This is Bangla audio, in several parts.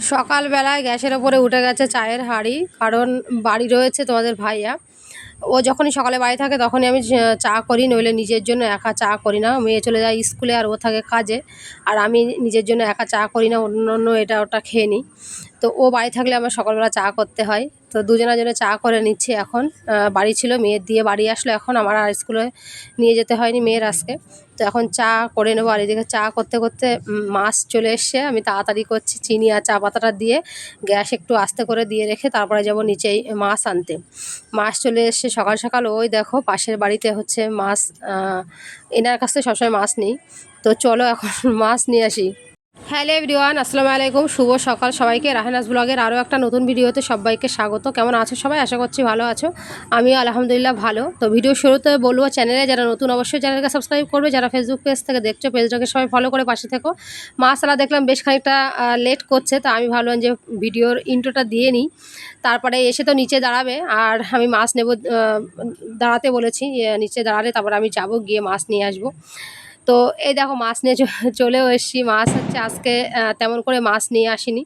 সকালবেলায় গ্যাসের ওপরে উঠে গেছে চায়ের হাঁড়ি, কারণ বাড়ি রয়েছে তোমাদের ভাইয়া। ও যখনই সকালে বাড়ি থাকে তখনই আমি চা- করি, নইলে নিজের জন্য একা চা করি না। মেয়ে চলে যায় স্কুলে আর ও থাকে কাজে, আর আমি নিজের জন্য একা চা করি না অন্য অন্য এটা ওটা খেয়ে নিই। তো ও বাড়ি থাকলে আমার সকালবেলা চা করতে হয়। তো দুজনের জন্য চা করে নিচ্ছে এখন। বাড়ি ছিল, মেয়ের দিয়ে বাড়ি আসলো। এখন আমার আর স্কুলে নিয়ে যেতে হয়নি মেয়ের আজকে। তো এখন চা করে নেব। আর এদিকে চা করতে করতে মাছ চলে এসছে। আমি তাড়াতাড়ি করছি চিনি আর চা পাতাটা দিয়ে। গ্যাস একটু আস্তে করে দিয়ে রেখে তারপরে যাব নিচেই মাছ আনতে। মাছ চলে এসছে সকাল সকাল। ওই দেখো, পাশের বাড়িতে হচ্ছে মাছ এনার কাছ থেকে সবসময় মাছ নিই। তো চলো এখন মাছ নিয়ে আসি। হ্যালো এভরিওয়ান, আসসালামু আলাইকুম। শুভ সকাল সবাইকে। রাহেনাস ব্লগের আরও একটা নতুন ভিডিওতে সবাইকে স্বাগত। কেমন আছো সবাই? আশা করছি ভালো আছো। আমিও আলহামদুলিল্লাহ ভালো। তো ভিডিও শুরুতে বলব, চ্যানেলে যারা নতুন, অবশ্যই চ্যানেলকে সাবস্ক্রাইব করবে। যারা ফেসবুক পেজ থেকে দেখছ পেজটাকে সবাই ফলো করে পাশে থেকো। মাসালা দেখলাম বেশ খানিকটা লেট করছে। তা আমি ভাবলাম যে ভিডিওর ইন্ট্রোটা দিয়ে নিই। তারপরে এসে তো নিচে দাঁড়াবে। আর আমি মাছ নেব দাঁড়াতে বলেছি। যে নিচে দাঁড়ালে তারপর আমি যাব, গিয়ে মাছ নিয়ে আসব। তো এই দেখো মাছ নিয়ে চলেও এসেছি। মাছ হচ্ছে আজকে তেমন করে মাছ নিয়ে আসিনি।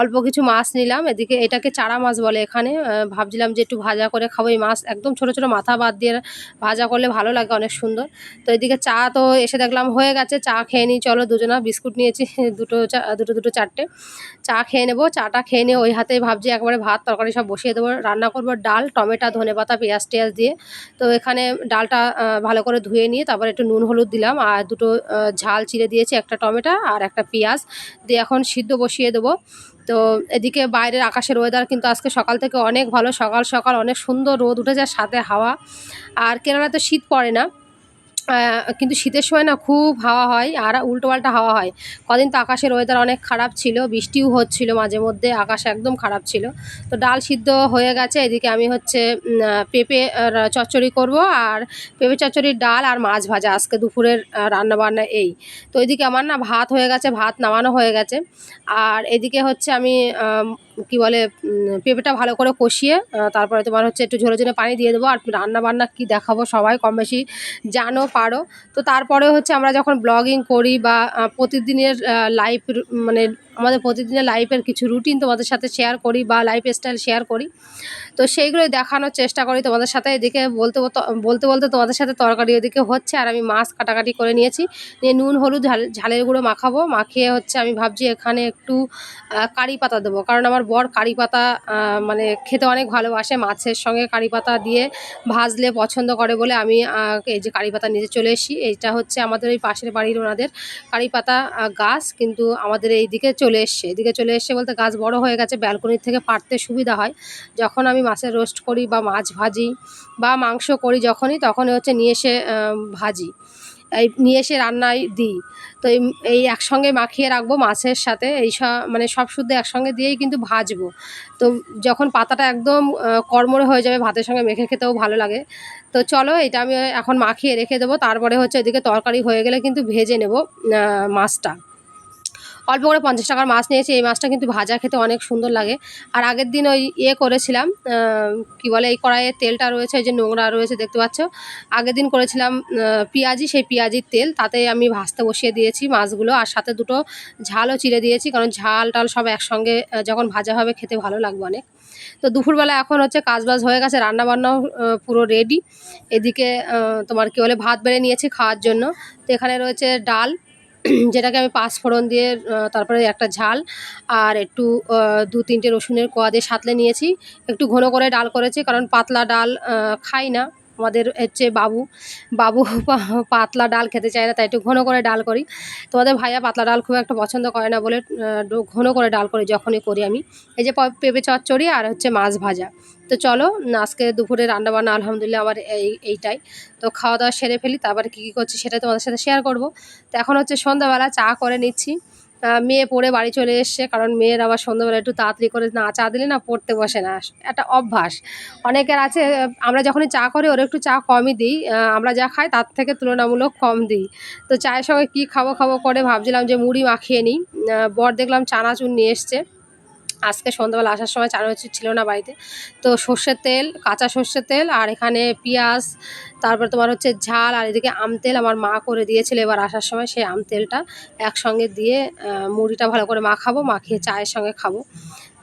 অল্প কিছু মাছ নিলাম। এদিকে এটাকে চারা মাছ বলে এখানে। ভাবছিলাম যে একটু ভাজা করে খাব। এই মাছ একদম ছোট ছোট মাথা বাদ দিয়ে ভাজা করলে ভালো লাগে, অনেক সুন্দর। তো এদিকে চা তো এসে দেখলাম হয়ে গেছে। চা খেয়ে নিই। চলো দুজনা বিস্কুট নিয়েছি। দুটো চা- দুটো দুটো, চারটে। চা খেয়ে নেব। চাটা খেয়ে নিয়ে ওই হাতেই ভাবছি একবারে ভাত, তরকারি সব বসিয়ে দেবো। রান্না করব ডাল, টমেটো ধনে পাতা পেঁয়াজ টেয়াজ দিয়ে। তো এখানে ডালটা ভালো করে ধুয়ে নিয়ে তারপর একটু নুন, হলুদ দিলাম। আর দুটো ঝাল চিড়ে দিয়েছি, একটা টমেটো আর একটা পেঁয়াজ। দিয়ে এখন সিদ্ধ বসিয়ে দেবো। তো এদিকে বাইরের আকাশের ওয়েদার কিন্তু আজকে সকাল থেকে অনেক ভালো। সকাল সকাল অনেক সুন্দর রোদ উঠে যায় সাথে হাওয়া। আর কেননা তো শীত পড়ে না। কিন্তু শীতের সময় না খুব হাওয়া হয় আর উল্টোপাল্টা হাওয়া হয়। কদিন তো আকাশের ওয়েদার অনেক খারাপ ছিল বৃষ্টিও হচ্ছিল মাঝে মধ্যে আকাশ একদম খারাপ ছিল। তো ডাল সিদ্ধ হয়ে গেছে এদিকে আমি হচ্ছে পেঁপে চচ্চড়ি করব আর পেঁপে চচ্চড়ির ডাল আর মাছ ভাজা আজকে দুপুরের রান্না বান্না এই। তো এদিকে আমার না ভাত হয়ে গেছে ভাত নামানো হয়ে গেছে। আর এদিকে হচ্ছে আম, কি বলে পেঁপেটা ভালো করে কষিয়ে তারপরে তোমার হচ্ছে একটু ঝোলে ঝোলে পানি দিয়ে দেবো, আর রান্না বান্না কি দেখাবো সবাই কম বেশি জানো, পারো। তো তারপরে হচ্ছে আমরা যখন ব্লগিং করি বা প্রতিদিনের লাইফ মানে আমাদের প্রতিদিনের লাইফের কিছু রুটিন তোমাদের সাথে শেয়ার করি বা লাইফ স্টাইল শেয়ার করি। তো সেইগুলোই দেখানোর চেষ্টা করি তোমাদের সাথে। এদিকে বলতে বলতে- বলতে তোমাদের সাথে তরকারি ওদিকে হচ্ছে আর আমি মাছ কাটাকাটি করে নিয়েছি। নিয়ে নুন, হলুদ, ঝাল, ঝালের গুঁড়ো মাখাবো। মাখিয়ে হচ্ছে আমি ভাবছি এখানে একটু কারি পাতা দেবো। কারণ আমার বর কারি পাতা মানে খেতে অনেক ভালোবাসে। মাছের সঙ্গে কারি পাতা দিয়ে ভাজলে পছন্দ করে বলে আমি এই যে কারি পাতা নিতে চলে এসি এইটা হচ্ছে আমাদের ওই পাশের বাড়ির ওনাদের কারি পাতা গাছ। কিন্তু আমাদের এই দিকে চলে এসছে। এদিকে চলে এসছে বলতে গাছ বড় হয়ে গেছে, ব্যালকনির থেকে পারতে সুবিধা হয়। যখন আমি মাছের রোস্ট করি বা মাছ ভাজি বা মাংস করি যখনই, তখনই হচ্ছে নিয়ে এসে ভাজি। এই নিয়ে এসে রান্নায় দিই। তো এই একসঙ্গে মাখিয়ে রাখব মাছের সাথে, এই সব মানে সব শুদ্ধ একসঙ্গে দিয়েই কিন্তু ভাজবো। তো যখন পাতাটা একদম কড়মড়ে হয়ে যাবে ভাতের সঙ্গে মেখে খেতেও ভালো লাগে। তো চলো এটা আমি এখন মাখিয়ে রেখে দেবো, তারপরে হচ্ছে এদিকে তরকারি হয়ে গেলে কিন্তু ভেজে নেব মাছটা। অল্প করে পঞ্চাশ টাকার মাছ নিয়েছি। এই মাছটা কিন্তু ভাজা খেতে অনেক সুন্দর লাগে। আর আগের দিন ওই ইয়ে করেছিলাম কি বলে, এই কড়াইয়ে তেলটা রয়েছে, এই যে নোংরা রয়েছে দেখতে পাচ্ছ। আগের দিন করেছিলাম পেঁয়াজি, সেই পেঁয়াজির তেল, তাতে আমি ভাজতে বসিয়ে দিয়েছি মাছগুলো। আর সাথে দুটো ঝালও চিড়ে দিয়েছি, কারণ ঝাল, টাল সব একসঙ্গে যখন ভাজা হবে খেতে ভালো লাগবে অনেক। তো দুপুরবেলা এখন হচ্ছে কাজবাজ হয়ে গেছে, রান্নাবান্নাও পুরো রেডি এদিকে তোমার কি বলে, ভাত বেড়ে নিয়েছি খাওয়ার জন্য। তো এখানে রয়েছে ডাল যেটাকে আমি পাঁচ ফোড়ন দিয়ে তারপরে একটা ঝাল আর একটু দু তিনটে রসুনের কোয়া দিয়ে সাঁতলে নিয়েছি। একটু ঘন করে ডাল করেছি, কারণ পাতলা ডাল খাই না। আমাদের হচ্ছে বাবু বাবু পাতলা ডাল খেতে চায় না, তাই একটু ঘন করে ডাল করি। তোমাদের ভাইয়া পাতলা ডাল খুব একটা পছন্দ করে না বলে ঘন করে ডাল করি, যখনই করি আমি। এই যে পেঁপে চচ্চড়ি আর হচ্ছে মাছ ভাজা। তো চলো আজকে দুপুরে রান্নাবান্না আলহামদুলিল্লাহ আমার এই, এইটাই। তো খাওয়া দাওয়া সেরে ফেলি, তারপরে কী কী করছি সেটা তোমাদের সাথে শেয়ার করব। তো এখন হচ্ছে সন্ধ্যাবেলা চা করে নিচ্ছি। মেয়ে পড়ে বাড়ি চলে এসছে, কারণ মেয়ের আবার সন্ধ্যাবেলা একটু তাড়াতাড়ি করে না চা দিলে না পড়তে বসে না। একটা অভ্যাস। অনেকের আছে, আমরা যখনই চা করি, ওরা একটু চা কমই দিই। আমরা যা খাই তার থেকে তুলনামূলক কম দিই। তো চায়ের সঙ্গে কী খাব খাব করে ভাবছিলাম যে মুড়ি মাখিয়ে নিই। বর দেখলাম চানাচুর নিয়ে এসছে। আজকে সন্ধ্যাবেলা আসার সময় চার চানাচুর ছিল না বাড়িতে। তো সর্ষের তেল, কাঁচা সর্ষের তেল আর এখানে পেঁয়াজ, তারপর তোমার হচ্ছে ঝাল আর এদিকে আম তেল আমার মা করে দিয়েছিল এবার আসার সময় সেই আম তেলটা একসঙ্গে দিয়ে মুড়িটা ভালো করে মাখাবো, মাখিয়ে চায়ের সঙ্গে খাব।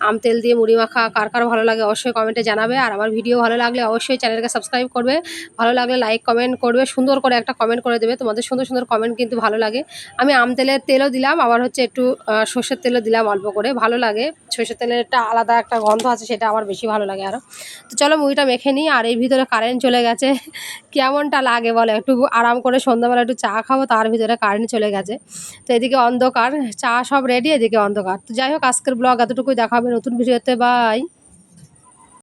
আম তেল দিয়ে মুড়ি মাখা, কার কার ভালো লাগে অবশ্যই কমেন্টে জানাবে। আর আমার ভিডিও ভালো লাগলে অবশ্যই চ্যানেলকে সাবস্ক্রাইব করবে। ভালো লাগলে লাইক কমেন্ট করবে, সুন্দর করে একটা কমেন্ট করে দেবে। তোমাদের সুন্দর সুন্দর কমেন্ট কিন্তু ভালো লাগে। আমি আম তেলের তেলও দিলাম, আবার হচ্ছে একটু সর্ষের তেলও দিলাম অল্প করে। ভালো লাগে। সর্ষের তেলের একটা আলাদা একটা গন্ধ আছে, সেটা আমার বেশি ভালো লাগে আরও তো চলো মুড়িটা মেখে নিই, আর এই ভিতরে কারেন্ট চলে গেছে। কেমনটা লাগে বলে? একটু আরাম করে সন্ধ্যাবেলা একটু চা খাব, তার ভিতরে কারেন্ট চলে গেছে। তো এদিকে অন্ধকার, চা সব রেডি এদিকে অন্ধকার। তো যাই হোক, আজকের ব্লগ এতটুকুই দেখাবে নতুন ভিডিওতে বাই